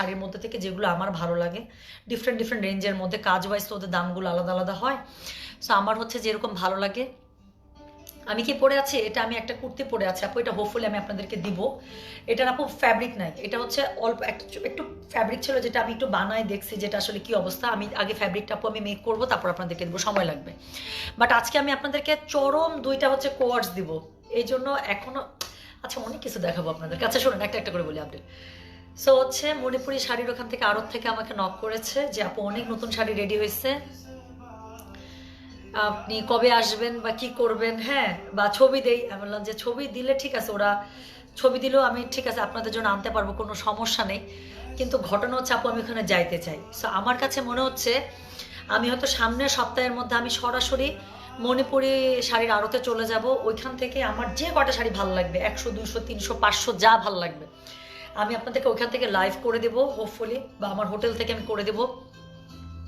শাড়ির মধ্যে থেকে যেগুলো আমার ভালো লাগে ডিফারেন্ট ডিফারেন্ট রেঞ্জের মধ্যে কাজ ওয়াইজ তো ওদের দামগুলো আলাদা আলাদা হয়। সো আমার হচ্ছে যেরকম ভালো লাগে, আমি কি পরে আছি? এটা আমি একটা কুর্তি পরে আছি। আপু, এটা হোপফুলি আমি আপনাদেরকে দিব। এটার আপু ফ্যাব্রিক নাই। এটা হচ্ছে অল্প, একটু- ফ্যাব্রিক ছিল যেটা আমি একটু বানাই দেখছি যেটা আসলে কি অবস্থা। আমি আগে ফ্যাব্রিকটা আপু আমি মেক করব, তারপর আপনাদেরকে দেবো। সময় লাগবে। বাট আজকে আমি আপনাদেরকে চরম দুইটা হচ্ছে কোয়ার্স দিব। এই জন্য এখনও আচ্ছা অনেক কিছু দেখাবো আপনাদেরকে। আচ্ছা শুনুন, একটা একটা করে বলি আপডেট সো হচ্ছে মণিপুরি শাড়ির ওখান থেকে আড়ত থেকে আমাকে নক করেছে যে, আপু, অনেক নতুন শাড়ি রেডি হয়েছে। আপনি কবে আসবেন বা কি করবেন? হ্যাঁ বা ছবি দেই। আমি বললাম যে, ছবি দিলে ঠিক আছে, ওরা ছবি দিলেও আমি ঠিক আছে, আপনাদের জন্য আনতে পারব, কোনো সমস্যা নেই। কিন্তু ঘটনা হচ্ছে, আপু, আমি ওখানে যাইতে চাই। সো আমার কাছে মনে হচ্ছে, আমি হয়তো সামনের সপ্তাহের মধ্যে আমি সরাসরি মণিপুরি শাড়ির আড়তে চলে যাব। ওইখান থেকে আমার যে কটা শাড়ি ভালো লাগবে, একশো, দুশো, তিনশো, পাঁচশো যা ভালো লাগবে। আমি আপনাদেরকে ওইখান থেকে লাইভ করে দেবো হোপফুলি বা আমার হোটেল থেকে আমি করে দেবো।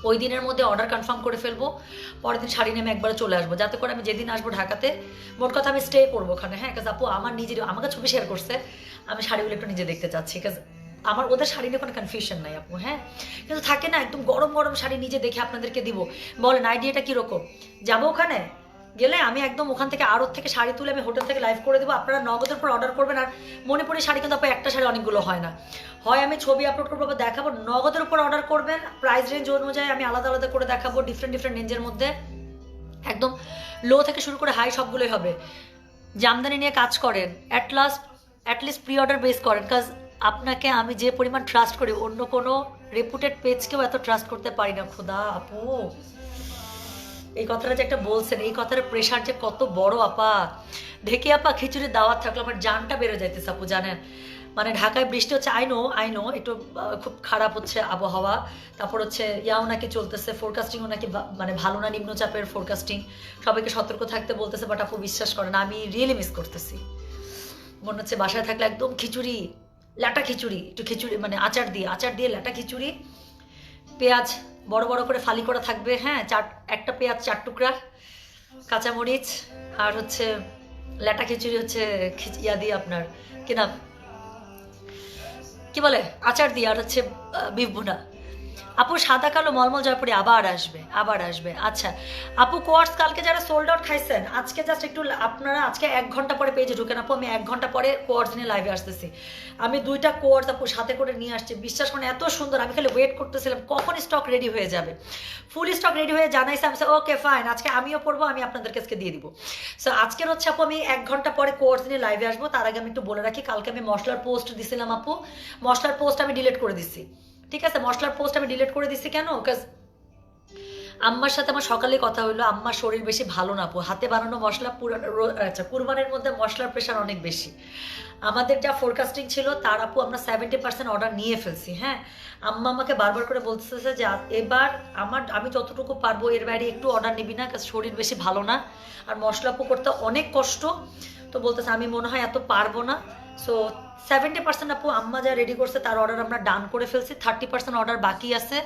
ওই দিনের মধ্যে অর্ডার কনফার্ম করে ফেলব, পরের দিন শাড়ি নেমে একবারে চলে আসব। যাতে করে আমি যেদিন আসব ঢাকাতে, মোট কথা আমি স্টে করব ওখানে হ্যাঁ? কাজ আপু আমার নিজের, আমাকে ছবি শেয়ার করছে, আমি শাড়িগুলো একটু নিজে দেখতে চাচ্ছি। কাজ আমার ওদের শাড়ি নিয়ে কোনো কনফিউশন নাই আপু হ্যাঁ? কিন্তু থাকে না, একদম গরম গরম শাড়ি নিজে দেখে আপনাদেরকে দিব। বলেন আইডিয়াটা কীরকম? যাব ওখানে গেলে আমি একদম ওখান থেকে আড়ত থেকে শাড়ি তুলে আমি হোটেল থেকে লাইভ করে দেবো। আপনারা নগদের পর অর্ডার করবেন আর মনে পড়ে শাড়ি কিন্তু আপু একটা শাড়ি অনেকগুলো হয় না। হয় আমি ছবি আপলোড করব বা দেখাবো। নগদের উপর অর্ডার করবেন প্রাইস রেঞ্জ অনুযায়ী আমি আলাদা আলাদা করে দেখাবো ডিফারেন্ট ডিফারেন্ট রেঞ্জের মধ্যে। একদম লো থেকে শুরু করে হাই সবগুলোই হবে। জামদানি নিয়ে কাজ করেন at last at least preorder base করেন কাজ আপনাকে আমি যে পরিমাণ ট্রাস্ট করি, অন্য কোনো রেপুটেড পেজকেও এত ট্রাস্ট করতে পারি না। খোদা আপু। এই কথাটা যে একটা বলছেন, এই কথার প্রেশার যে কত বড় আপা। ঢেকে আপা, খিচুড়ির দাওয়াত থাকল আমার জানটা বেড়ে যাইতেছে আপু, জানেন? মানে ঢাকায় বৃষ্টি হচ্ছে আইনো আইনো একটু খুব খারাপ হচ্ছে আবহাওয়া। তারপর হচ্ছে ইয়াও নাকি চলতেছে ফোরকাস্টিংও নাকি মানে ভালো না নিম্নচাপের ফোরকাস্টিং সবাইকে সতর্ক থাকতে বলতেছে বাট আপু বিশ্বাস করেন, আমি রিয়েলি মিস করতেছি। মনে হচ্ছে বাসায় থাকলে একদম খিচুড়ি, ল্যাটা খিচুড়ি, একটু খিচুড়ি মানে আচার দিয়ে আচার দিয়ে ল্যাটা খিচুড়ি, পেঁয়াজ বড় বড় করে ফালি করা থাকবে হ্যাঁ চার, একটা পেঁয়াজ চার টুকরা, কাঁচামরিচ, আর হচ্ছে ল্যাটা খিচুড়ি হচ্ছে ইয়া দিয়ে আপনার কিনা কি বলে? আচার দিয়ে, আর হচ্ছে বিফ ভুনা। আপু সাদা কালো মলমল জয়পুরি আবার আসবে আবার আসবে। আচ্ছা আপু কোয়ার্স কালকে যারা সোল্ড আউট খাইছেন, আজকে জাস্ট একটু আপনারা আজকে এক ঘণ্টা পরে পেজে ঢুকেন। আপু, আমি এক ঘণ্টা পরে কোয়ার্স নিয়ে লাইভে আসতেছি। আমি দুইটা কোয়ার্স আপু সাথে করে নিয়ে আসছি। বিশ্বাস করেন, এত সুন্দর, আমি খালি ওয়েট করতেছিলাম কখন স্টক রেডি হয়ে যাবে। ফুল স্টক রেডি হয়ে জানাইছে, আমি ওকে ফাইন আজকে আমিও পড়ব, আমি আপনাদেরকে আজকে দিয়ে দিব। সো আজকের হচ্ছে আপু আমি এক ঘণ্টা পরে কোর্স নিয়ে লাইভে আসব। তার আগে আমি একটু বলে রাখি, কালকে আমি মশলার পোস্ট দিছিলাম আপু। মশলার পোস্ট আমি ডিলিট করে দিচ্ছি ঠিক আছে, মশলার পোস্ট আমি ডিলিট করে দিচ্ছি কেন? কাজ আম্মার সাথে আমার সকালে কথা হলো আম্মার শরীর বেশি ভালো না আপু। হাতে বানানো মশলা আচ্ছা কুরবানের মধ্যে মশলার প্রেশার অনেক বেশি। আমাদের যা ফোরকাস্টিং ছিল, তার আপু আমরা সেভেন্টি পার্সেন্ট অর্ডার নিয়ে ফেলছি হ্যাঁ? আম্মা আমাকে বারবার করে বলতেছে যে, এবার আমার, আমি যতটুকু পারব, এর বাইরে একটু অর্ডার নিবি না শরীর বেশি ভালো না। আর মশলা করতে অনেক কষ্ট তো বলতেছে, আমি মনে হয় এত পারব না। সো সেভেন্টি পার্সেন্ট আপু আম্মা যা রেডি করছে, তার অর্ডার আমরা ডান করে ফেলছি। থার্টি পার্সেন্ট অর্ডার বাকি আছে।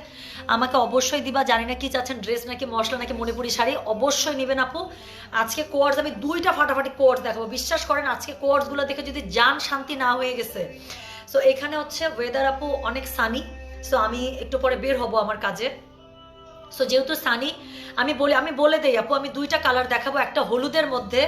আমাকে অবশ্যই দিবা, জানি না কি চাচ্ছেন ড্রেস নাকি মশলা নাকি মণিপুরি শাড়ি, অবশ্যই নেবেন আপু। আজকে কোয়ার্স আমি দুইটা ফাটাফাটি কোয়ার্স দেখাবো। বিশ্বাস করেন, আজকে কোয়ার্সগুলো দেখে যদি যান, শান্তি না হয়ে গেছে। সো এখানে হচ্ছে ওয়েদার আপু অনেক সানি সো আমি একটু পরে বের হব আমার কাজে। সো যেহেতু সানি আমি বলে আমি বলে দেই আপু, আমি দুইটা কালার দেখাবো, একটা হলুদের মধ্যে।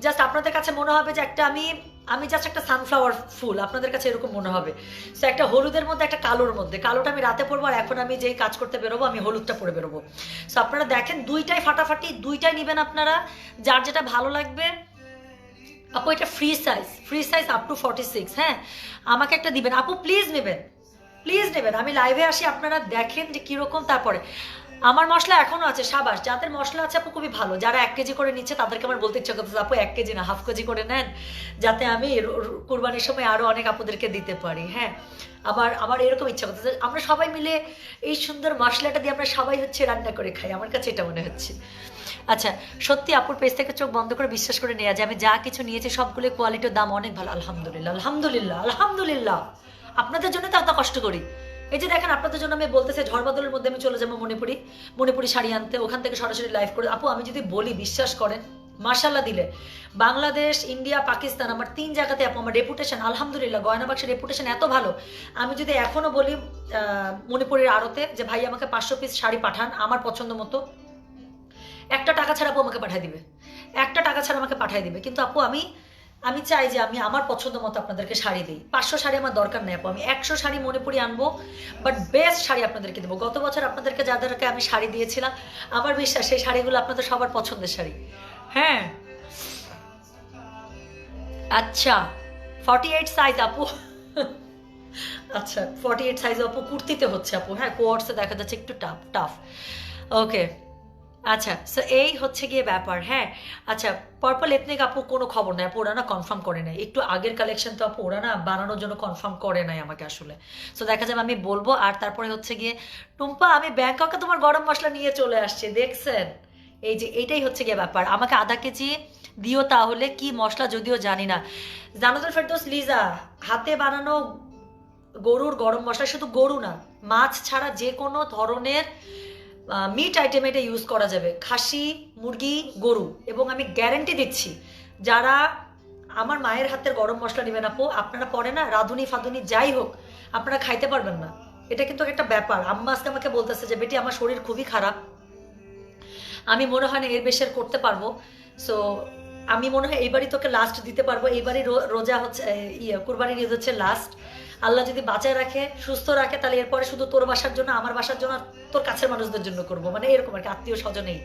জাস্ট আপনাদের কাছে মনে হবে যে একটা আমি আমি জাস্ট একটা সানফ্লাওয়ার ফুল, আপনাদের কাছে এরকম মনে হবে। সো একটা হলুদের মধ্যে, একটা কালোর মধ্যে। কালোটা আমি রাতে পরবো আর এখন আমি যেই কাজ করতে বেরোবো, আমি হলুদটা পরে বেরোবো। সো আপনারা দেখেন দুইটাই ফাটাফাটি, দুইটাই নেবেন আপনারা। যার যেটা ভালো লাগবে, আপু, এটা free size free size up to forty six হ্যাঁ? আমাকে একটা দিবেন। আপু প্লিজ নেবেন। প্লিজ নেবেন। আমি লাইভে আসি, আপনারা দেখেন যে কীরকম তারপরে। আমার মশলা এখনও আছে, সাবাস। যাদের মশলা আছে আপু খুবই ভালো। যারা এক কেজি করে নিচ্ছে, তাদেরকে আমার বলতে ইচ্ছা করতেছে, আপু, এক কেজি না, হাফ কেজি করে নেন, যাতে আমি কুরবানির সময় আরও অনেক আপুদেরকে দিতে পারি। হ্যাঁ আবার আমার এরকম ইচ্ছা করতেছে, আমরা সবাই মিলে এই সুন্দর মশলাটা দিয়ে আমরা সবাই হচ্ছে রান্না করে খাই। আমার কাছে এটা মনে হচ্ছে। আচ্ছা সত্যি আপুর পেজ থেকে চোখ বন্ধ করে বিশ্বাস করে নেওয়া যায়, আমি যা কিছু নিয়েছি সবগুলো কোয়ালিটির দাম অনেক ভালো। আলহামদুলিল্লাহ আলহামদুলিল্লাহ আলহামদুলিল্লাহ। আপনাদের জন্য তো এত কষ্ট করি। এই যে দেখেন, আপনাদের জন্য আমি বলতেছি ঝড় বাদলের মধ্যে আমি চলে যাব মণিপুরি মণিপুরি শাড়ি আনতে, ওখান থেকে সরাসরি লাইভ করে আপু, আমি যদি বলি, বিশ্বাস করেন মার্শাল্লাহ দিলে। বাংলাদেশ, ইন্ডিয়া, পাকিস্তান, আমার তিন জায়গাতে আপু, আমার রেপুটেশন আলহামদুলিল্লাহ গয়না বাক্সের রেপুটেশন এত ভালো। আমি যদি এখনও বলি মণিপুরের আড়তে, যে ভাই আমাকে পাঁচশো পিস শাড়ি পাঠান, আমার পছন্দ মতো, একটা টাকা ছাড়া আপু আমাকে পাঠিয়ে দিবে। একটা টাকা ছাড়া আমাকে পাঠিয়ে দিবে। কিন্তু আপু, আমি আমি চাই যে আমি আমার পছন্দ মতো আপনাদেরকে শাড়ি দিই। পাঁচশো শাড়ি আমার দরকার নেই আপু। আমি একশো শাড়ি মণিপুরি আনব বাট বেস্ট শাড়ি আপনাদেরকে দেবো। গত বছর আপনাদেরকে যাদেরকে আমি শাড়ি দিয়েছিলাম, আমার বিশ্বাস সেই শাড়িগুলো আপনাদের সবার পছন্দের শাড়ি। হ্যাঁ। আচ্ছা ফর্টি এইট সাইজ আপু। আচ্ছা ফর্টি এইট সাইজ আপু, কুর্তিতে হচ্ছে আপু। হ্যাঁ কোয়ার্সে দেখা যাচ্ছে একটু টাফ টাফ ওকে আচ্ছা সো এই হচ্ছে গিয়ে ব্যাপার হ্যাঁ? আচ্ছা পার্পল এথনিক আপু কোনো খবর নাই, আপু ওরা না কনফার্ম করে নাই। একটু আগের কালেকশন তো আপু ওরা না বানানোর জন্য কনফার্ম করে নাই আমাকে আসলে। সো দেখা যাবে আমি বলব, আর তারপরে হচ্ছে গিয়ে, টুম্পা, আমি ব্যাংককে তোমার গরম মশলা নিয়ে চলে আসছি, দেখছেন? এই যে, এইটাই হচ্ছে গিয়ে ব্যাপার। আমাকে আধা কেজি দিও তাহলে, কি মশলা যদিও জানি না। জানো জানাতুল ফেরদৌস, লিজা, হাতে বানানো গরুর গরম মশলা শুধু গরু না, মাছ ছাড়া যে কোনো ধরনের মিট আইটেম এটা ইউজ করা যাবে। খাসি, মুরগি, গরু। এবং আমি গ্যারেন্টি দিচ্ছি, যারা আমার মায়ের হাতের গরম মশলা নেবেন আপু, আপনারা পরে না রাঁধুনি ফাদুনি যাই হোক, আপনারা খাইতে পারবেন না। এটা কিন্তু একটা ব্যাপার। আম্মা আজকে আমাকে বলতেছে যে, বেটি, আমার শরীর খুবই খারাপ। আমি মনে হয় না এর বেশি করতে পারব। সো আমি মনে হয় এইবারই তোকে লাস্ট দিতে পারব। এইবারই রোজা হচ্ছে ইয়ে কুরবানির ঈদ হচ্ছে লাস্ট আল্লাহ যদি বাঁচায় রাখে, সুস্থ রাখে, তাহলে এরপরে শুধু তোর বাসার জন্য, আমার বাসার জন্য তোর কাছের মানুষদের জন্য করব। মানে এরকম আর কি, আত্মীয় স্বজনেই।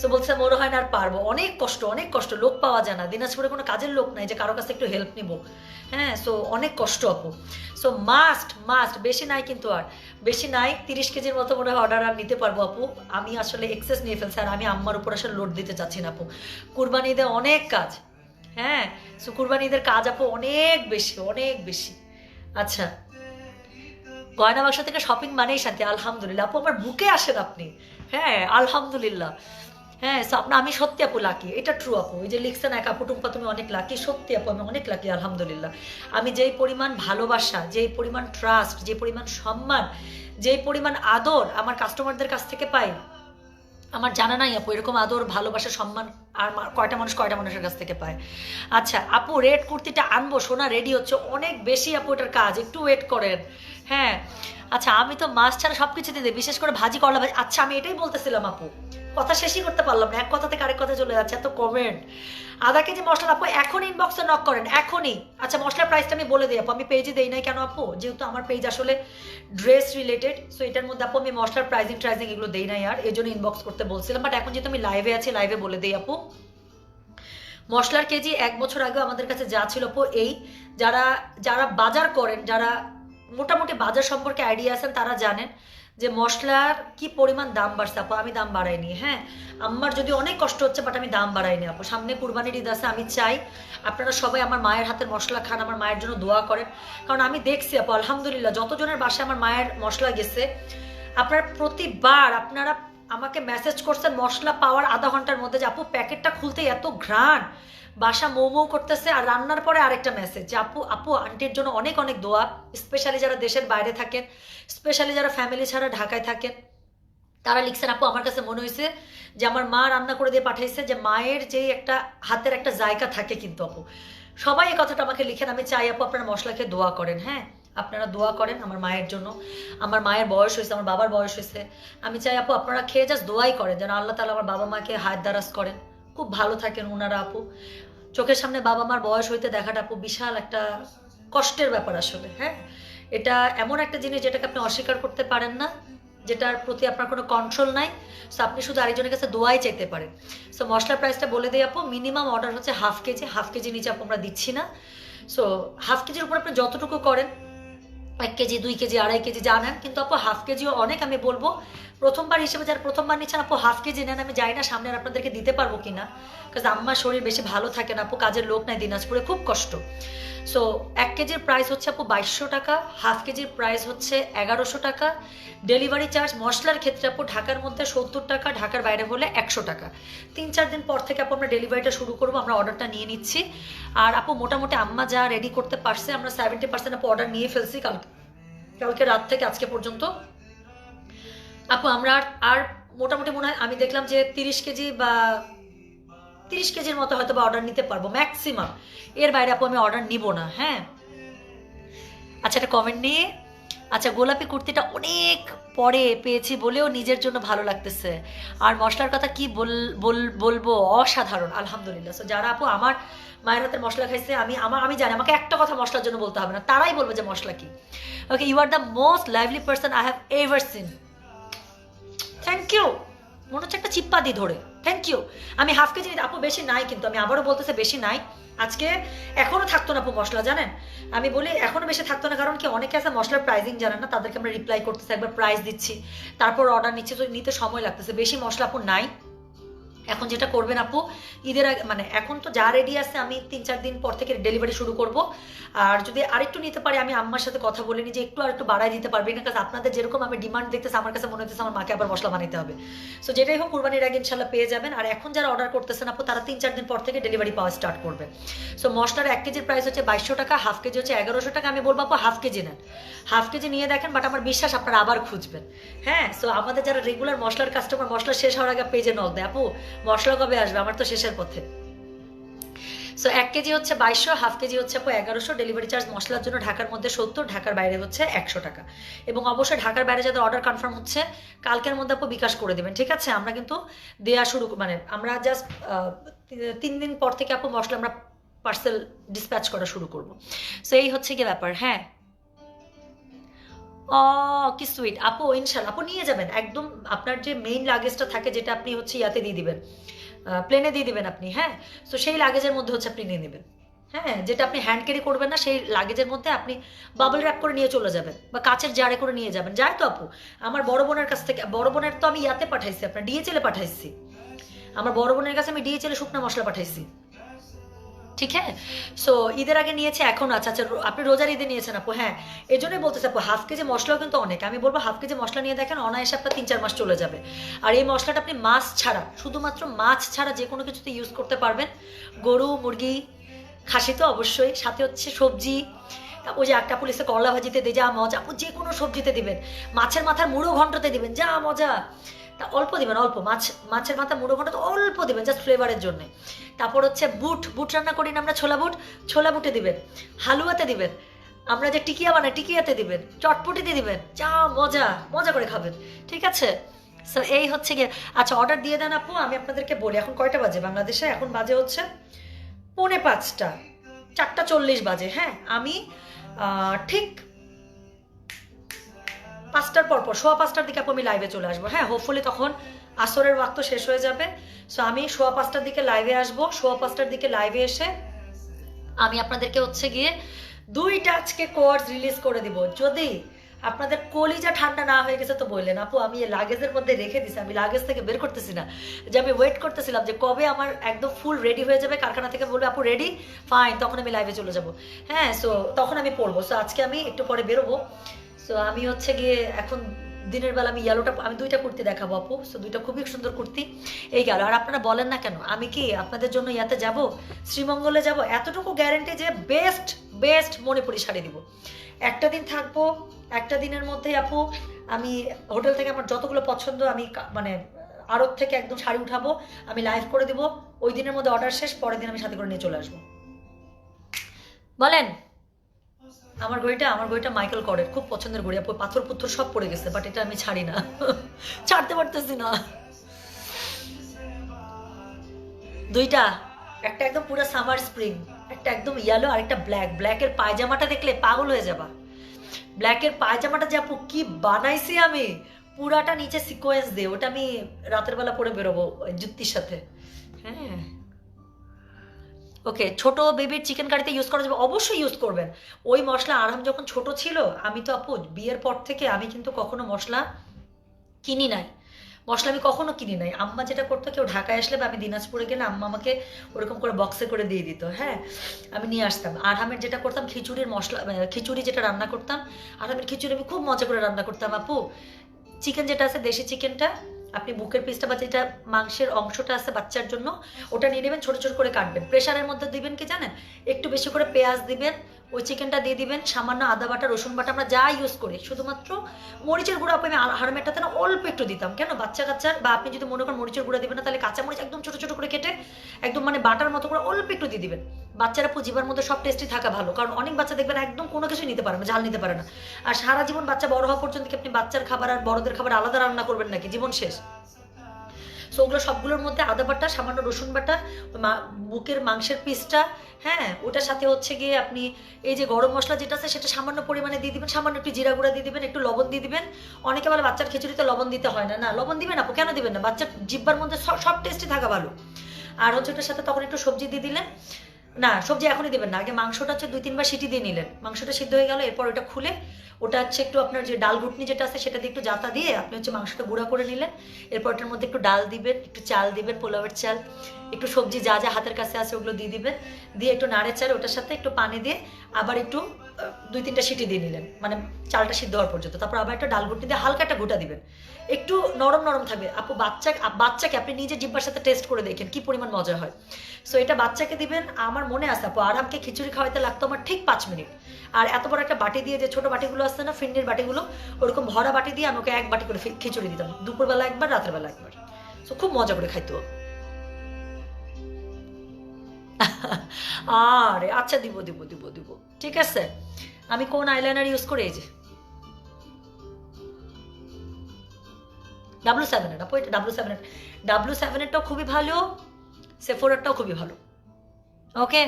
সো বলছে, মনে হয় না আর পারব। অনেক কষ্ট অনেক কষ্ট, লোক পাওয়া যায় না। দিনাজপুরে কোনো কাজের লোক নাই যে কারও কাছে একটু হেল্প নিব। হ্যাঁ সো অনেক কষ্ট আপু। সো মাস্ট মাস্ট বেশি নাই কিন্তু আর। বেশি নাই, তিরিশ কেজির মতো মনে হয় অর্ডার আর নিতে পারব আপু। আমি আসলে এক্সেস নিয়ে ফেলছি আর আমি আম্মার উপর আসলে লোড দিতে চাচ্ছি না আপু। কুরবানি ঈদে অনেক কাজ। হ্যাঁ সো কুরবানি ঈদের কাজ আপু অনেক বেশি অনেক বেশি। আচ্ছা। গয়না বাক্স থেকে শপিং মানেই শান্তি, আলহামদুলিল্লাহ। আপু, আমার বুকে আসেন আপনি। হ্যাঁ আলহামদুলিল্লাহ। হ্যাঁ so আপনা, আমি সত্যি আপু লাকি এটা ট্রু আপু। এই যে লিখছেন এক, আপু, টুম্পা, তুমি অনেক লাকি সত্যি আপু, আমি অনেক লাকি আলহামদুলিল্লাহ। আমি যেই পরিমাণ ভালোবাসা, যেই পরিমাণ ট্রাস্ট যে পরিমাণ সম্মান, যেই পরিমাণ আদর আমার কাস্টমারদের কাছ থেকে পাই আমার জানা নাই আপু, এরকম আদর, ভালোবাসা, সম্মান আর কয়টা মানুষ কয়টা মানুষের কাছ থেকে পায়? আচ্ছা আপু রেড কুর্তিটা আনব, সোনা রেডি হচ্ছে, অনেক বেশি আপু এটার কাজ, একটু ওয়েট করেন। হ্যাঁ আচ্ছা আমি তো মাছ ছাড়া সব কিছু দিতে বিশেষ করে ভাজি, করলা ভাজি। আচ্ছা আমি এটাই বলতেছিলাম আপু কথা শেষই করতে পারলাম না, এক কথা থেকে আরেক কথা চলে যাচ্ছে, এত কমেন্ট আধা কেজি মশলা আপু এখন ইনবক্সে নক করেন, এখনই। আচ্ছা মশলার প্রাইসটা আমি বলে দিই আপু, আমি পেজে দেই নাই কেন আপু? যেহেতু আমার পেজ আসলে ড্রেস রিলেটেড সো এটার মধ্যে আপু আমি মশলার প্রাইজিং ট্রাইজিং এগুলো দেই নাই আর এই জন্য ইনবক্স করতে বলছিলাম। বাট এখন যেহেতু আমি লাইভে আছি লাইভে বলে দিই আপু। মশলার কেজি এক বছর আগেও আমাদের কাছে যা ছিল আপু, এই যারা যারা বাজার করেন, যারা মোটামুটি বাজার সম্পর্কে আইডিয়া আছেন, তারা জানেন যে মশলার কি পরিমাণ দাম বাড়ছে আপু? আমি দাম বাড়াইনি হ্যাঁ? আমার যদি অনেক কষ্ট হচ্ছে বাট আমি দাম বাড়াইনি আপু। সামনে কুরবানির ঈদ আছে, আমি চাই আপনারা সবাই আমার মায়ের হাতের মশলা খান, আমার মায়ের জন্য দোয়া করেন। কারণ আমি দেখছি আপু, আলহামদুলিল্লাহ, যতজনের বাসায় আমার মায়ের মশলা গেছে, আপনার প্রতিবার আপনারা আমাকে মেসেজ করছেন, মশলা পাওয়ার আধা ঘণ্টার মধ্যে যে, আপু, প্যাকেটটা খুলতে এত ঘ্রাণ। বাসা মৌ করতেছে আর রান্নার পরে আরেকটা মেসেজ যে, আপু আপু, আন্টির জন্য অনেক অনেক দোয়া স্পেশালি যারা দেশের বাইরে থাকেন স্পেশালি যারা ফ্যামিলি ছাড়া ঢাকায় থাকেন, তারা লিখছেন, আপু, আমার কাছে মনে হয়েছে যে, আমার মা রান্না করে দিয়ে পাঠাইছে যে, মায়ের যে একটা হাতের একটা জায়গা থাকে কিন্তু, আপু। সবাই এই কথাটা আমাকে লিখেন, আমি চাই, আপু, আপনারা মশলাকে দোয়া করেন হ্যাঁ? আপনারা দোয়া করেন আমার মায়ের জন্য। আমার মায়ের বয়স হয়েছে, আমার বাবার বয়স হয়েছে। আমি চাই, আপু, আপনারা খেয়ে জাস্ট দোয়াই করেন, যেন আল্লাহ তালা আমার বাবা মাকে হাত দারাজ করেন। খুব ভালো থাকেন ওনারা আপু। চোখের সামনে বাবা মার বয়স হইতে দেখাটা, আপু, বিশাল একটা কষ্টের ব্যাপার আসলে হ্যাঁ? এটা এমন একটা জিনিস যেটাকে আপনি অস্বীকার করতে পারেন না, যেটার প্রতি আপনার কোনো কন্ট্রোল নাই। সো আপনি শুধু আরেকজনের কাছে দোয়াই চাইতে পারেন। সো মশলার প্রাইসটা বলে দিই, আপু মিনিমাম অর্ডার হচ্ছে হাফ কেজি হাফ কেজি নিচে আপু আমরা দিচ্ছি না। সো হাফ কেজির উপর আপনি যতটুকু করেন, এক কেজি দুই কেজি আড়াই কেজি যা নেন, কিন্তু আপু হাফ কেজিও অনেক আমি বলব প্রথমবার হিসেবে যারা প্রথমবার নিচ্ছেন, আপু হাফ কেজি নেন, আমি যাই না সামনে আর আপনাদেরকে দিতে পারব কিনা। কারণ আম্মার শরীর বেশি ভালো থাকে না, আপু, কাজের লোক নাই দিনাজপুরে, খুব কষ্ট। সো এক কেজির প্রাইস হচ্ছে, আপু, বাইশশো টাকা হাফ কেজির প্রাইস হচ্ছে এগারোশো টাকা। ডেলিভারি চার্জ মশলার ক্ষেত্রে, আপু, ঢাকার মধ্যে সত্তর টাকা, ঢাকার বাইরে হলে একশো টাকা। তিন, চার দিন পর থেকে, আপু, আমরা ডেলিভারিটা শুরু করব, আমরা অর্ডারটা নিয়ে নিচ্ছি। আর, আপু, মোটামুটি আম্মা যা রেডি করতে পারছে, আমরা সেভেন্টি পার্সেন্ট আপু অর্ডার নিয়ে ফেলছি কালকে। কালকে রাত থেকে আজকে পর্যন্ত। আপু, আমরা আর মোটামুটি মনে হয় আমি দেখলাম যে তিরিশ কেজি বা তিরিশ কেজির মতো হয়তো বা অর্ডার নিতে পারব ম্যাক্সিমাম এর বাইরে আপু, আমি অর্ডার নিব না হ্যাঁ? আচ্ছা একটা কমেন্ট নিয়ে। আচ্ছা গোলাপি কুর্তিটা অনেক পরে পেয়েছি বলেও নিজের জন্য ভালো লাগতেছে। আর মশলার কথা কি বল- বলব? অসাধারণ, আলহামদুলিল্লাহ। সো যারা আপু আমার মায়ের হাতের মশলা খাইছে, আমি আমার আমি জানি, আমাকে একটা কথা মশলার জন্য বলতে হবে না, তারাই বলবে যে মশলা কি। Okay you are the most lively person I have ever seen thank you মনে হচ্ছে একটা চিপ্পা দি ধরে। থ্যাংক ইউ আমি হাফ কেজি আপু বেশি নাই কিন্তু, আমি আবারও বলতেছে বেশি নাই। আজকে এখনও থাকতো না আপু মশলা, জানেন? আমি বলি এখনও বেশি থাকতো না কারণ কি অনেকে আছে মশলার প্রাইজিং জানেন না, তাদেরকে আমরা রিপ্লাই করতেছি, একবার প্রাইস দিচ্ছি। তারপর অর্ডার নিচ্ছি, তো নিতে সময় লাগতেছে। বেশি মশলা আপু নাই। এখন যেটা করবেন আপু, ঈদের আগে মানে এখন তো যা রেডি আছে আমি তিন চার দিন পর থেকে ডেলিভারি শুরু করব। আর যদি আরেকটু নিতে পারি, আমি আম্মার সাথে কথা বলে নিই যে একটু আর একটু বাড়াই দিতে পারবে না কারণ আপনাদের যেরকম আমি ডিমান্ড দেখতেছে, আমার কাছে মনে হচ্ছে আমার মাকে আবার মশলা বানাইতে হবে। সো যেটাই হোক, কুরবানির আগে ইনশাল্লাহ পেয়ে যাবেন। আর এখন যারা অর্ডার করতেছেন আপু, তারা তিন চার দিন পর থেকে ডেলিভারি পাওয়া স্টার্ট করবে। সো মশলার এক কেজির প্রাইস হচ্ছে বাইশশো টাকা হাফ কেজি হচ্ছে এগারোশো টাকা। আমি বলব আপু হাফ কেজি নেন। হাফ কেজি নিয়ে দেখেন বাট আমার বিশ্বাস আপনারা আবার খুঁজবেন। হ্যাঁ? সো আমাদের যারা রেগুলার মশলার কাস্টমার মশলা শেষ হওয়ার আগে পেজে নক দেয়। আপু মশলা কবে আসবে? আমার তো শেষের পথে। সো এক কেজি হচ্ছে বাইশশো, হাফ কেজি হচ্ছে আপু এগারোশো। ডেলিভারি চার্জ মশলার জন্য ঢাকার মধ্যে সত্তর, ঢাকার বাইরে হচ্ছে একশো টাকা। এবং অবশ্যই ঢাকার বাইরে যাদের অর্ডার কনফার্ম হচ্ছে, কালকের মধ্যে আপু বিকাশ করে দেবেন, ঠিক আছে? আমরা কিন্তু দেয়া শুরু মানে আমরা জাস্ট তিন দিন পর থেকে আপু মশলা আমরা পার্সেল ডিসপ্যাচ করা শুরু করব। সো এই হচ্ছে কি ব্যাপার হ্যাঁ? কি সুইট আপু, ইনশাল্লাহ। আপু, নিয়ে যাবেন। একদম আপনার যে মেইন লাগেজটা থাকে, যেটা আপনি হচ্ছে ইয়াতে দিয়ে দিবেন। প্লেনে দিয়ে দিবেন আপনি হ্যাঁ? তো সেই লাগেজের মধ্যে হচ্ছে আপনি নিয়ে নেবেন। হ্যাঁ? যেটা আপনি হ্যান্ড ক্যারি করবেন না, সেই লাগেজের মধ্যে আপনি বাবল র্যাপ করে নিয়ে চলে যাবেন বা কাচের জারে করে নিয়ে যাবেন। যায় তো, আপু? আমার বড় বোনের কাছ থেকে, বড় বোনের তো আমি ইয়াতে পাঠাইছি, আপনার ডিএচএলে পাঠাইছি। আমার বড় বোনের কাছে আমি ডিএচএলে শুকনো মশলা পাঠাইছি। ঠিক হ্যাঁ? সো ঈদের আগে নিয়েছে এখন আচ্ছা আচ্ছা আপনি রোজার ঈদে নিয়েছেন আপু হ্যাঁ। এই জন্যই বলতেছে আপু হাফ কেজি মশলাও কিন্তু অনেক। আমি বলব হাফ কেজি মশলা নিয়ে দেখেন, অনায়াসে আপনার তিন চার মাস চলে যাবে। আর এই মশলাটা আপনি মাছ ছাড়া, শুধুমাত্র মাছ ছাড়া যে কোনো কিছুতে ইউজ করতে পারবেন। গরু, মুরগি, খাসি তো অবশ্যই। সাথে হচ্ছে সবজি। ওই যে একটা পুলিশে করলা ভাজিতে দিয়ে যা মজা। যে কোনো সবজিতে দিবেন। মাছের মাথার মুড়ো ঘন্টতে দিবেন, যা মজা। তা অল্প দিবেন, অল্প। মাছ, মাছের মাথা মুড়ো তো অল্প দিবেন জাস্ট ফ্লেভারের জন্য। তারপর হচ্ছে বুট বুট রান্না করি না আমরা, ছোলা বুট। ছোলা বুটে দিবেন, হালুয়াতে দিবেন। আমরা যে টিকিয়া বানাই, টিকিয়াতে দিবেন চটপটিতে দিবেন, যা মজা মজা করে খাবেন। ঠিক আছে? সো এই হচ্ছে গিয়ে আচ্ছা অর্ডার দিয়ে দেন আপু, আমি আপনাদেরকে বলি, এখন কয়টা বাজে বাংলাদেশে? এখন বাজে হচ্ছে পৌনে পাঁচটা, চারটা চল্লিশ বাজে হ্যাঁ? আমি ঠিক পাঁচটার পর পর, সোয়া পাঁচটার দিকে আপু আমি লাইভে চলে আসব। হ্যাঁ হোপফুলি তখন আসরের ওয়াক্ত শেষ হয়ে যাবে। সো আমি সোয়া পাঁচটার দিকে লাইভে আসব। সোয়া পাঁচটার দিকে লাইভে এসে আমি আপনাদেরকে হচ্ছে গিয়ে দুইটা আজকে কোর্স রিলিজ করে দিব। যদি আপনাদের কলিজা ঠান্ডা না হয়ে গেছে তো বললেন, আপু, আমি এই লাগেজের মধ্যে রেখে দিছি, আমি লাগেজ থেকে বের করতেছি না। যে আমি ওয়েট করতেছিলাম যে কবে আমার একদম ফুল রেডি হয়ে যাবে, কারখানা থেকে বলবে, আপু রেডি ফাইন তখন আমি লাইভে চলে যাব। হ্যাঁ সো তখন আমি পড়ব। সো আজকে আমি একটু পরে বেরোবো। সো আমি হচ্ছে গিয়ে এখন দিনের বেলা আমি ইয়েলোটা আমি দুইটা কুর্তি দেখাবো আপু। সো দুইটা খুবই সুন্দর কুর্তি। এই গেল, আর আপনারা বলেন না কেন, আমি কি আপনাদের জন্য ইয়াতে যাব? শ্রীমঙ্গলে যাব? এতটুকু গ্যারেন্টি যে বেস্ট বেস্ট মণিপুরি শাড়ি দিব। একটা দিন থাকব, একটা দিনের মধ্যে আপু, আমি হোটেল থেকে আমার যতগুলো পছন্দ, আমি মানে আড়ত থেকে একদম শাড়ি উঠাবো, আমি লাইভ করে দিব। ওই দিনের মধ্যে অর্ডার শেষ, পরের দিন আমি সাথে করে নিয়ে চলে আসব। বলেন। আমার ঘড়িটা আমার ঘড়িটা মাইকেল করের খুব পছন্দের ঘড়ি, আপু, পাথর পুত্র সব পড়ে গেছে বাট এটা আমি ছাড়ি না। ছাড়তে পারতেছি না। দুইটা, একটা একদম পুরো সামার স্প্রিং একটা একদম ইয়েলো আর একটা ব্ল্যাক ব্ল্যাকের পায়জামাটা দেখলে পাগল হয়ে যাবা। ব্ল্যাকের পায়জামাটা যে, আপু, কি বানাইছি আমি? পুরাটা নিচে সিকোয়েন্স দিয়ে, ওটা আমি রাতের বেলা পরে বেরোবো ওই জুত্তির সাথে। হ্যাঁ। ওকে ছোট বেবির চিকেন কারিতে ইউজ করা যাবে, অবশ্যই ইউজ করবেন। ওই মশলা আরাম যখন ছোট ছিল, আমি তো আপু বিয়ের পর থেকে আমি কিন্তু কখনো মশলা কিনি নাই। মশলা আমি কখনো কিনি নাই। আম্মা যেটা করতো, কেউ ঢাকায় আসলে বা আমি দিনাজপুরে গেলে আম্মা আমাকে ওরকম করে বক্সে করে দিয়ে দিত। হ্যাঁ আমি নিয়ে আসতাম। আরহামের যেটা করতাম, খিচুড়ির মশলা খিচুড়ি যেটা রান্না করতাম আরহামের খিচুড়ি আমি খুব মজা করে রান্না করতাম, আপু। চিকেন যেটা আছে, দেশি চিকেনটা বুকের পিসটা বা যেটা মাংসের অংশটা আছে বাচ্চার জন্য, ওটা নিয়ে নেবেন, ছোট ছোট করে কাটবেন। প্রেশারের মধ্যে দিবেন কি জানেন? একটু বেশি করে পেঁয়াজ দিবেন ওই চিকেনটা দিয়ে দিবেন, সামান্য আদা বাটা, রসুন বাটা, আমরা যা ইউজ করি, শুধুমাত্র মরিচের গুঁড়ো আপনি আমি হারমেটাতে না অল্প একটু দিতাম। কেন? বাচ্চা কাচ্চার বা আপনি যদি মনে করেন মরিচের গুঁড়া দিবেন না, তাহলে কাঁচা মরিচ একদম ছোট ছোট করে কেটে একদম মানে বাটার মতো করে অল্প একটু দিয়ে দিবেন। বাচ্চারা পুজিবার মধ্যে সব টেস্টি থাকা ভালো, কারণ অনেক বাচ্চা দেখবেন একদম কোনো কিছুই নিতে পারে না, ঝাল নিতে পারে না। আর সারা জীবন বাচ্চা বড় হওয়া পর্যন্ত কি আপনি বাচ্চার খাবার আর বড়দের খাবার আলাদা রান্না করবেন নাকি? জীবন শেষ। সো ওগুলো সবগুলোর মধ্যে আদা বাটা, সামান্য রসুন বাটা বুকের মাংসের পিসটা হ্যাঁ ওটার সাথে হচ্ছে গিয়ে আপনি এই যে গরম মশলা যেটা আছে সেটা সামান্য পরিমাণে দিয়ে দিবেন, সামান্য একটু জিরা গুঁড়া দিয়ে দিবেন, একটু লবণ দিয়ে দিবেন। অনেকে বলে বাচ্চার খিচুড়িতে লবণ দিতে হয় না। না, লবণ দিবেন আপু, কেন দিবেন না? বাচ্চার জিব্বার মধ্যে সব- সব টেস্টই থাকা ভালো। আর হচ্ছে ওটার সাথে তখন একটু সবজি দিয়ে দিলেন না, সবজি এখনই দিবেন না। আগে মাংসটা হচ্ছে দুই, তিনবার সিটি দিয়ে নিলেন। মাংসটা সিদ্ধ হয়ে গেল, এরপর ওটা খুলে, ওটা হচ্ছে একটু আপনার যে ডাল ঘুটনি যেটা আছে, সেটা দিয়ে একটু জাতা দিয়ে আপনি হচ্ছে মাংসটা গুঁড়া করে নিলেন। এরপর ওটার মধ্যে একটু ডাল দিবেন, একটু চাল দিবেন, পোলাওয়ের চাল, একটু সবজি যা যা হাতের কাছে আছে ওগুলো দিয়ে দিবেন। দিয়ে একটু নাড়ে চাড়ে ওটার সাথে একটু পানি দিয়ে আবার একটু দুই, তিনটা সিটি দিয়ে নিলেন। মানে চালটা সিদ্ধ হওয়ার পর্যন্ত। তারপর আবার একটা ডাল ঘুটনি দিয়ে হালকা একটা গোটা দিবেন। একটু নরম নরম থাকবে। আপু, বাচ্চা, বাচ্চাকে আপনি নিজে জিব্বার সাথে টেস্ট করে দেখেন, কি পরিমাণ মজা হয়। সো এটা বাচ্চাকে দিবেন, আমার মনে আছে আপু, আরামকে খিচুড়ি খাওয়াইতে লাগতো আমার ঠিক পাঁচ মিনিট। আর এত বড় একটা বাটি দিয়ে যে ছোট বাটিগুলো আসছে না ফিন্ডির বাটিগুলো, ওরকম ভরা বাটি দিয়ে আমি ওকে এক বাটি করে খিচুড়ি দিতাম, দুপুরবেলা একবার রাতের বেলা একবার। সো খুব মজা করে খাইতো। আরে আচ্ছা দিব দিব দিব দিব। ঠিক আছে? আমি কোন আইলাইনার ইউজ করে? এই যে। ডাব্লু সেভেনের আপু এটা ডাব্লু সেভেনের ডাব্লু সেভেনেরটাও খুবই ভালো সেফোরারটাও খুবই ভালো। ওকে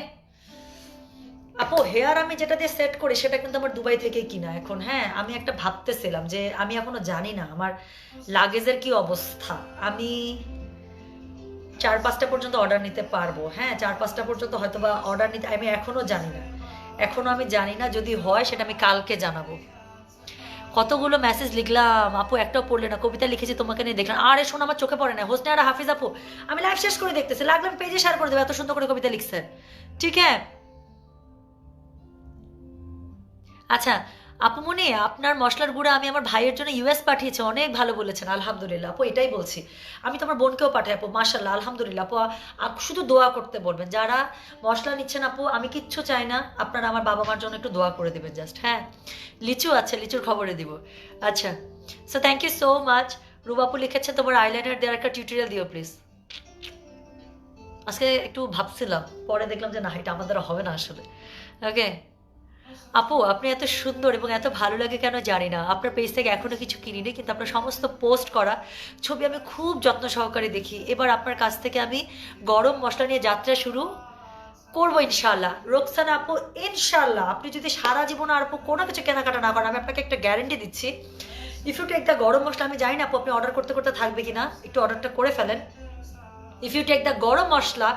আপু হেয়ার আমি যেটা দিয়ে সেট করি, সেটা কিন্তু আমার দুবাই থেকে কিনা। এখন হ্যাঁ আমি একটা ভাবতেছিলাম যে আমি এখনও জানি না আমার লাগেজের কি অবস্থা। আমি চার পাঁচটা পর্যন্ত অর্ডার নিতে পারব। হ্যাঁ চার পাঁচটা পর্যন্ত হয়তো বা অর্ডার নিতে আমি এখনও জানি না। এখনও আমি জানি না, যদি হয় সেটা আমি কালকে জানাব। কতগুলো মেসেজ লিখলাম, আপু একটাও পড়লে না, কবিতা লিখেছি তোমাকে নিয়ে দেখলাম। আরে শোন, আমার চোখে পড়ে না। হোসনে আর হাফিজ আপু, আমি লাইভ শেষ করে দেখতেছি। লাগলাম পেজে শেয়ার করে দেবো, এত সুন্দর করে কবিতা লিখছে। ঠিক হ্যাঁ আচ্ছা আপু মনে, আপনার মশলার গুঁড়া আমি আমার ভাইয়ের জন্য ইউএস পাঠিয়েছি, অনেক ভালো বলেছেন, আলহামদুলিল্লাহ, আপু, এটাই বলছি। আমি তো আমার বোনকেও পাঠাই, আপু মাশাল্লাহ আলহামদুলিল্লাহ, আপু শুধু দোয়া করতে বলবেন। যারা মশলা নিচ্ছেন, আপু, আমি কিচ্ছু চাই না, আপনারা আমার বাবা মার জন্য একটু দোয়া করে দেবেন জাস্ট হ্যাঁ? লিচু আছে, লিচুর খবরে দিব। আচ্ছা so thank you so much রুবাপু লিখেছে, তোমার আইলাইনার দেওয়ার একটা টিউটোরিয়াল দিও প্লিজ আজকে একটু ভাবছিলাম, পরে দেখলাম যে না, এটা আমাদের হবে না আসলে। ওকে আপু, আপনি এত সুন্দর এবং এত ভালো লাগে কেন জানি না। আপনার পেজ থেকে এখনও কিছু কিনিনি, কিন্তু আপনার সমস্ত পোস্ট করা ছবি আমি খুব যত্ন সহকারে দেখি। এবার আপনার কাছ থেকে আমি গরম মশলা নিয়ে যাত্রা শুরু করব ইনশাল্লাহ রোকসানা আপু ইনশাল্লাহ আপনি যদি সারা জীবন আর আপু কোনো কিছু কেনাকাটা না করেন, আমি আপনাকে একটা গ্যারেন্টি দিচ্ছি। ইফ ইউ টেক দ্য গরম মশলা, আমি জানি না আপু আপনি অর্ডার করতে করতে থাকবে কিনা, একটু অর্ডারটা করে ফেলেন। ইফ ইউ টেক দ্য গরম মশলা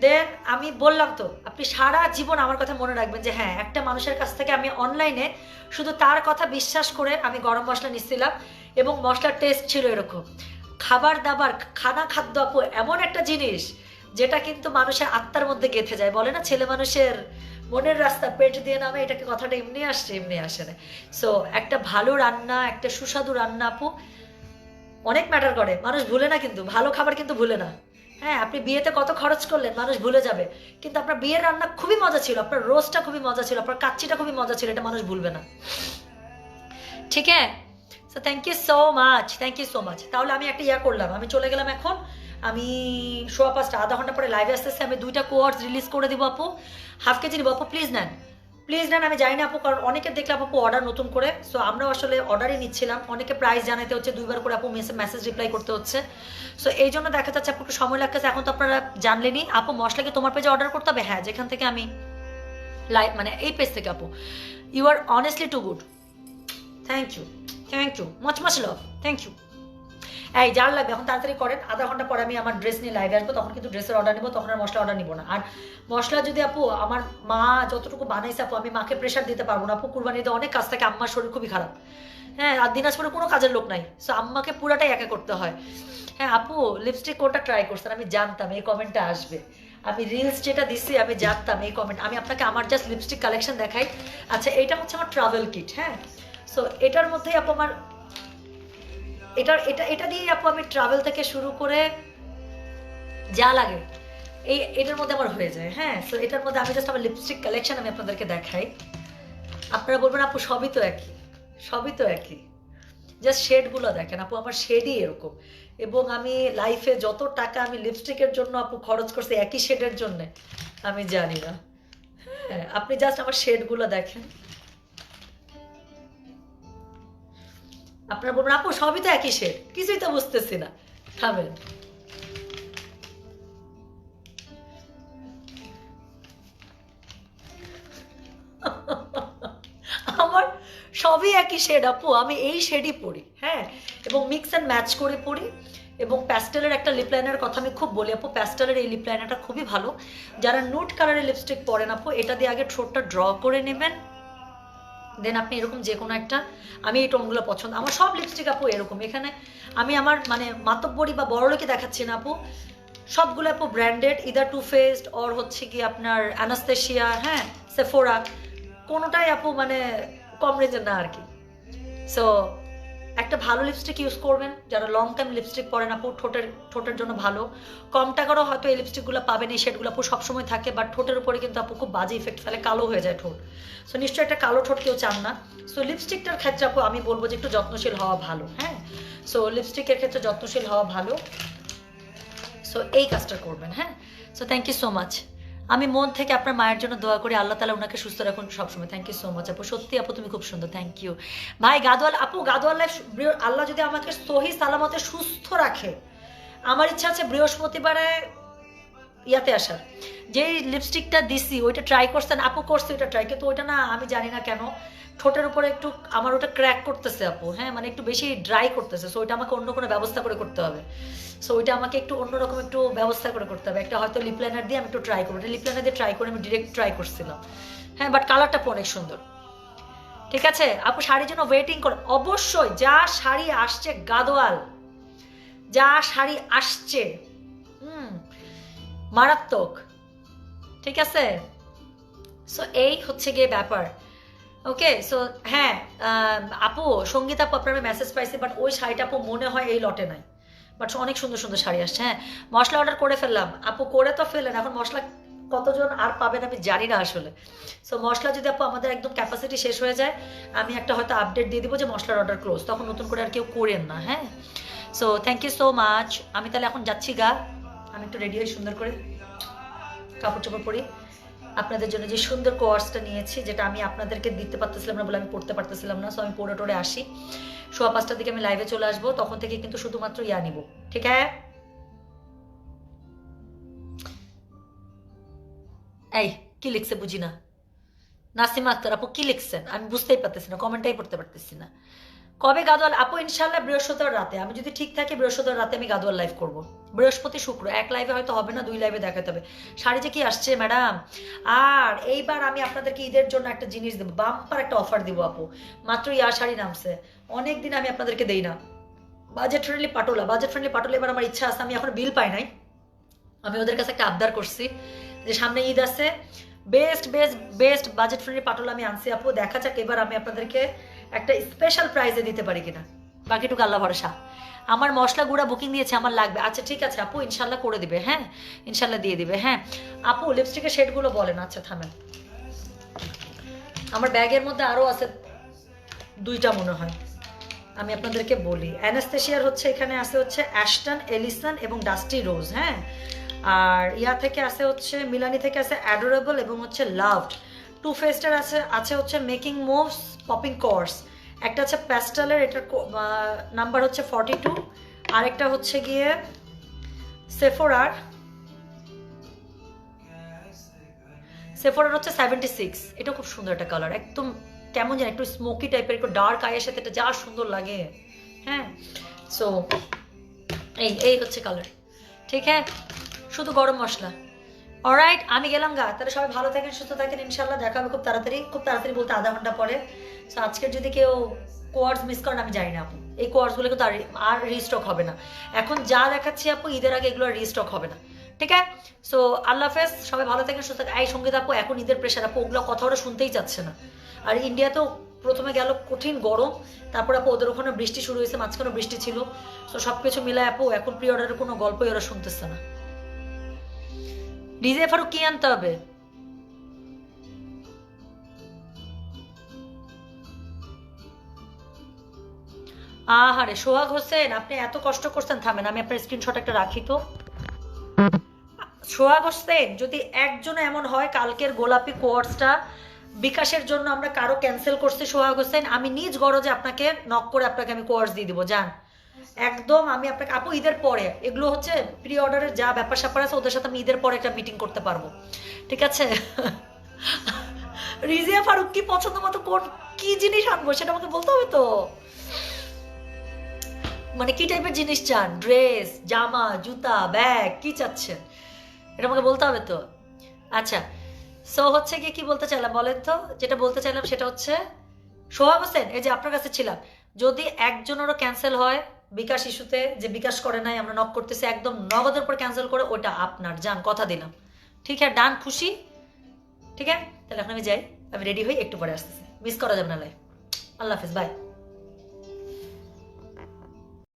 দেন আমি বললাম তো, আপনি সারা জীবন আমার কথা মনে রাখবেন যে হ্যাঁ একটা মানুষের কাছ থেকে আমি অনলাইনে শুধু তার কথা বিশ্বাস করে আমি গরম মশলা নিচ্ছিলাম এবং মশলার টেস্ট ছিল এরকম। খাবার দাবার, খানা খাদ্য আপু, এমন একটা জিনিস যেটা কিন্তু মানুষের আত্মার মধ্যে গেঁথে যায়। বলে না, ছেলে মানুষের মনের রাস্তা, পেট দিয়ে নামে, এটাকে কথাটা এমনি আসছে, এমনি আসে না। সো একটা ভালো রান্না, একটা সুস্বাদু রান্না আপু, অনেক ম্যাটার করে। মানুষ ভুলে না কিন্তু, ভালো খাবার কিন্তু ভুলে না। হ্যাঁ আপনি বিয়েতে কত খরচ করলেন, মানুষ ভুলে যাবে। কিন্তু আপনার বিয়ের রান্না খুবই মজা ছিল, আপনার রোজটা খুবই মজা ছিল, আপনার কাচ্চিটা খুবই মজা ছিল, এটা মানুষ ভুলবে না। ঠিক আছে? So thank you so much thank you so much তাহলে আমি একটা ইয়া করলাম, আমি চলে গেলাম এখন। আমি সোয়া পাঁচটা আধা ঘণ্টা পরে লাইভে আসতেছি, আমি দুইটা কোয়ার্স রিলিজ করে দিব আপু। হাফ কেজি নিব আপু প্লিজ নেন। প্লিজ নেন আমি জানি না আপু, কারণ অনেকে দেখলাম আপু অর্ডার নতুন করে। সো আমরাও আসলে অর্ডারই নিচ্ছিলাম। অনেকে প্রাইস জানাতে হচ্ছে, দুইবার করে আপু মেসে মেসেজ রিপ্লাই করতে হচ্ছে। সো এই জন্য দেখা যাচ্ছে আপু একটু সময় লাগতেছে, এখন তো আপনারা জানলেনই। আপু মশলাকে তোমার পেজে অর্ডার করতে হবে? হ্যাঁ যেখান থেকে আমি লাইভ মানে এই পেজ থেকে আপু। You are honestly too good thank you thank you much much love thank you এই, যার লাগবে, এখন তাড়াতাড়ি করেন। আধা ঘণ্টা পরে আমি আমার ড্রেস নিয়ে লাইভে আসব, তখন কিন্তু ড্রেসের অর্ডার নিবো, তখন আর মশলা অর্ডার নিবো না। আর মশলা যদি আপু, আমার মা যতটুকু বানাইছে আপু, আমি মাকে প্রেশার দিতে পারব না। আপু কুরবানিতে অনেক কাজ থাকে, আম্মার শরীর খুবই খারাপ। হ্যাঁ আর দিনাজপুরে কোনো কাজের লোক নাই। সো আম্মাকে পুরাটাই একা করতে হয়। হ্যাঁ আপু লিপস্টিক কোনটা ট্রাই করছেন? আমি জানতাম, এই কমেন্টটা আসবে। আমি রিলস যেটা দিচ্ছি আমি জানতাম এই কমেন্ট আমি আপনাকে আমার জাস্ট লিপস্টিক কালেকশন দেখাই। আচ্ছা এটা হচ্ছে আমার ট্রাভেল কিট হ্যাঁ? সো এটার মধ্যেই আপু, আমার এটার এটা এটা দিয়ে আপু আমি ট্রাভেল থেকে শুরু করে যা লাগে, এই, এটার মধ্যে আমার হয়ে যায় হ্যাঁ? তো এটার মধ্যে আমি জাস্ট আমার লিপস্টিক কালেকশন আমি আপনাদেরকে দেখাই। আপনারা বলবেন, আপু, সবই তো একই, সবই তো একই। জাস্ট শেডগুলো দেখেন, আপু, আমার শেডই এরকম। এবং আমি লাইফে যত টাকা আমি লিপস্টিকের জন্য আপু খরচ করছি একই শেডের জন্য, আমি জানি না। হ্যাঁ আপনি জাস্ট আমার শেডগুলো দেখেন। আপনারা বলবেন আপু, সবই তো একই শেড। কিছুই তো বুঝতেছি না। খাবেন আমার সবই একই শেড, আপু। আমি এই শেডই পরি হ্যাঁ? এবং মিক্স অ্যান্ড ম্যাচ করে পরি। এবং প্যাস্টেলের একটা লিপ কথা আমি খুব বলি, আপু। প্যাস্টেলের এই লিপ লাইনারটা খুবই ভালো। যারা নুট কালারের লিপস্টিক পরেন, আপু, এটা দিয়ে আগে ঠোঁটটা ড্র করে নেবেন। দেন আপনি এরকম যে কোনো একটা, আমি এই টোনগুলো পছন্দ, আমার সব লিপস্টিক আপু এরকম। এখানে আমি আমার মানে মাতব্বরি বা বড়লোকে দেখাচ্ছি না আপু। সবগুলো আপু branded either two faced or হচ্ছে কি আপনার অ্যানাস্তেশিয়া হ্যাঁ সেফোরা কোনোটাই আপু মানে কম রেঞ্জের না আর কি। সো একটা ভালো লিপস্টিক ইউজ করবেন। যারা লং টাইম লিপস্টিক পরেন আপু ঠোঁটের ঠোঁটের জন্য ভালো। কম টাকারও হয়তো এই লিপস্টিকগুলো পাবেন, এই শেডগুলো আপু সবসময় থাকে বাট ঠোঁটের উপরে কিন্তু আপু খুব বাজে ইফেক্ট ফেলে, কালো হয়ে যায় ঠোঁট। সো নিশ্চয়ই একটা কালো ঠোঁট কেউ চান না। সো লিপস্টিকটার ক্ষেত্রে আপু আমি বলব যে একটু যত্নশীল হওয়া ভালো হ্যাঁ? সো লিপস্টিকের ক্ষেত্রে যত্নশীল হওয়া ভালো। সো এই কাজটা করবেন হ্যাঁ? So thank you so much আমি মন থেকে আপনার মায়ের জন্য দোয়া করি। আল্লাহ তালা ওনাকে সুস্থ রাখুন সবসময়। থ্যাংক ইউ সো মাচ আপু, সত্যি আপু, তুমি খুব সুন্দর। থ্যাংক ইউ ভাই গাদোয়াল আপু গাদোয়াল আল্লাহ যদি আমাকে সহি সালামতে সুস্থ রাখে, আমার ইচ্ছা আছে বৃহস্পতিবারে ইয়াতে আসার যেই লিপস্টিকটা দিছি, ওইটা ট্রাই করছেন, আপু করছে, ওইটা ট্রাই কিন্তু ওইটা না আমি জানি না কেন, ঠোঁটের উপরে একটু আমার ওটা ক্র্যাক করতেছে আপু হ্যাঁ মানে একটু বেশি ড্রাই করতেছে সো ওইটা আমাকে অন্য কোনো ব্যবস্থা করে করতে হবে। সো ওইটা আমাকে একটু অন্যরকম একটু ব্যবস্থা করে করতে হবে। একটা হয়তো লিপ লাইনার দিয়ে আমি একটু ট্রাই করব লিপ লাইনার দিয়ে ট্রাই করে আমি ডিরেক্ট ট্রাই করছিলাম। হ্যাঁ বাট কালারটা অনেক সুন্দর। ঠিক আছে? আপু শাড়ির জন্য ওয়েটিং কর অবশ্যই যা শাড়ি আসছে গাদোয়াল, যা শাড়ি আসছে মারাত্মক। ঠিক আছে? সো এই হচ্ছে গিয়ে ব্যাপার। ওকে সো হ্যাঁ আপু, সঙ্গীতা আপু আপনার মেসেজ পাইছি বাট ওই শাড়িটা আপু মনে হয় এই লটে নাই। বাট অনেক সুন্দর সুন্দর শাড়ি আসছে হ্যাঁ। মশলা অর্ডার করে ফেললাম। আপু করে তো ফেলেন, এখন মশলা কতজন আর পাবেন আমি জানি না আসলে। সো মশলা যদি আপু আমাদের একদম ক্যাপাসিটি শেষ হয়ে যায়, আমি একটা হয়তো আপডেট দিয়ে দিব যে মশলার অর্ডার ক্লোজ তখন নতুন করে আর কেউ করেন না হ্যাঁ। So thank you so much আমি তাহলে এখন যাচ্ছি গা। আমি একটু রেডি হই, সুন্দর করে কাপড় চোপড় পরি আপনাদের জন্য যে সুন্দর কোয়ার্সটা নিয়েছি, যেটা আমি আপনাদেরকে দিতে পারতেছিলাম না বলে আমি পড়তে পারতেছিলাম না সো আমি পড়ে টোরে আসি। সোয়া পাঁচটার দিকে আমি লাইভে চলে আসব, তখন থেকে কিন্তু শুধুমাত্র ইয়া নিব, ঠিক আছে? এই, কি লিখছে বুঝি না নাসিমা আক্তার আপু, কি লিখছেন? আমি বুঝতেই পারতেছি না কমেন্টটাই পড়তে পারতেছি না। কবে গাদোয়াল? আপু ইনশাল্লাহ বৃহস্পতিবার রাতে। আমি যদি ঠিক থাকি, বৃহস্পতিবার রাতে আমি গাদোয়াল লাইভ করব। বৃহস্পতি শুক্র, এক লাইভে হয়তো হবে না, দুই লাইভে দেখাতে হবে। শাড়ি যে কি আসছে ম্যাডাম আর এইবার আমি আপনাদেরকে ঈদের জন্য একটা জিনিস দেবো বাম্পার একটা অফার দিব, আপু। মাত্র ইয়া শাড়ি নামছে। অনেক দিন আমি আপনাদেরকে দেই না। Budget friendly patola budget friendly patola এবার আমার ইচ্ছা আছে, আমি এখন বিল পাই নাই। আমি ওদের কাছে একটা আবদার করছি যে সামনে ঈদ আছে। Best best best budget friendly patola আমি আনছি, আপু। দেখা যাক, এবার আমি আপনাদেরকে একটা স্পেশাল প্রাইজে দিতে পারি কিনা। বাকিটুকু আল্লাহ ভরসা। আমার মশলা গুঁড়া বুকিং দিয়েছে, আমার লাগবে। আচ্ছা ঠিক আছে, আপু, ইনশাল্লাহ করে দিবে হ্যাঁ? ইনশাল্লাহ দিয়ে দিবে হ্যাঁ? আপু লিপস্টিকের শেডগুলো বলেন আচ্ছা থামেন। আমার ব্যাগের মধ্যে আরও আছে দুইটা মনে হয়। আমি আপনাদেরকে বলি অ্যানাস্থেশিয়ার হচ্ছে, এখানে আছে হচ্ছে অ্যাশটন এলিসন এবং ডাস্টি রোজ হ্যাঁ? আর ইয়া থেকে আছে হচ্ছে মিলানি থেকে আছে অ্যাডোরেবল এবং হচ্ছে লাভড টু ফেস্টার আছে আছে হচ্ছে মেকিং মুভস পপিং কোর্স একটা আছে প্যাস্টেলের এটার নাম্বার হচ্ছে ফর্টি টু আরেকটা হচ্ছে গিয়ে সেফোরার সেফোরার হচ্ছে সেভেন্টি সিক্স এটা খুব সুন্দর একটা কালার একদম কেমন যেন একটু স্মোকি টাইপের একটু ডার্ক আইয়ের সাথে এটা যা সুন্দর লাগে। হ্যাঁ? সো এই এই হচ্ছে কালার ঠিক হ্যাঁ? শুধু গরম মশলা। অলরাইট আমি গেলাম গা। তাহলে সবাই ভালো থাকেন, সুস্থ থাকেন ইনশাল্লাহ দেখা হবে খুব তাড়াতাড়ি। খুব তাড়াতাড়ি বলতে আধা ঘণ্টা পরে। সো আজকের যদি কেউ কোয়ার্স মিস করেন, আমি জানি না আপু। এই কোয়ার্সগুলো কিন্তু আর রিস্টক হবে না। এখন যা দেখাচ্ছি আপু, ঈদের আগে এগুলো রিস্টক হবে না। ঠিক আছে? সো আল্লাহ হাফেজ, সবাই ভালো থাকেন, সুস্থ থাকেন। এই সংগীত আপু, এখন ঈদের প্রেশার আপু, ওগুলো কথা ওরা শুনতেই চাচ্ছে না। আর ইন্ডিয়াতেও প্রথমে গেল কঠিন গরম। তারপর আপু, ওদের ওখানে বৃষ্টি শুরু হয়েছে মাঝখানে বৃষ্টি ছিল। সো সব কিছু মিলায় আপু, এখন প্রি অর্ডারের কোনো গল্পই ওরা শুনতেছে না। ডিজে ফারুক কি আনতে হবে আহারে, সোহাগ হোসেন, আপনি এত কষ্ট করছেন, থামেন, আমি আপনার স্ক্রিনশট একটা রাখি তো। সোহাগ হোসেন, যদি একজন এমন হয়, কালকের গোলাপি কোয়ার্সটা বিকাশের জন্য আমরা কারও ক্যান্সেল করছি, সোহাগ হোসেন, আমি নিজ গরজে আপনাকে নক করে আপনাকে আমি কোয়ার্স দিয়ে দিব, যান। একদম, আমি আপনাকে, আপু, ঈদের পরে, এগুলো হচ্ছে প্রি অর্ডারের যা ব্যাপার স্যাপার আছে, ওদের সাথে আমি ঈদের পরে একটা মিটিং করতে পারব। ঠিক আছে? রিজিয়া ফারুক, কি পছন্দ মতো কোন, কি জিনিস আনব, সেটা আমাকে বলতে হবে তো? মানে কি টাইপের জিনিস চান? ড্রেস জামা, জুতা ব্যাগ কি চাচ্ছেন? এটা আমাকে বলতে হবে তো? আচ্ছা সো হচ্ছে গিয়ে কি বলতে চাইলাম বলেন তো? যেটা বলতে চাইলাম সেটা হচ্ছে, সোহাগ হোসেন, এই যে আপনার কাছে ছিলাম, যদি একজনেরও ক্যান্সেল হয় বিকাশ ইস্যুতে যে বিকাশ করে নাই, আমরা নক করতেছি, একদম নগদের উপর ক্যান্সেল করে ওটা আপনার, যান, কথা দিলাম। ঠিক হ্যাঁ ডান, খুশি? ঠিক আছে? তাহলে এখন আমি যাই, আমি রেডি হই, একটু পরে আসতেছি। মিস করা যাবে না লাইফ আল্লাহ হাফিজ বাই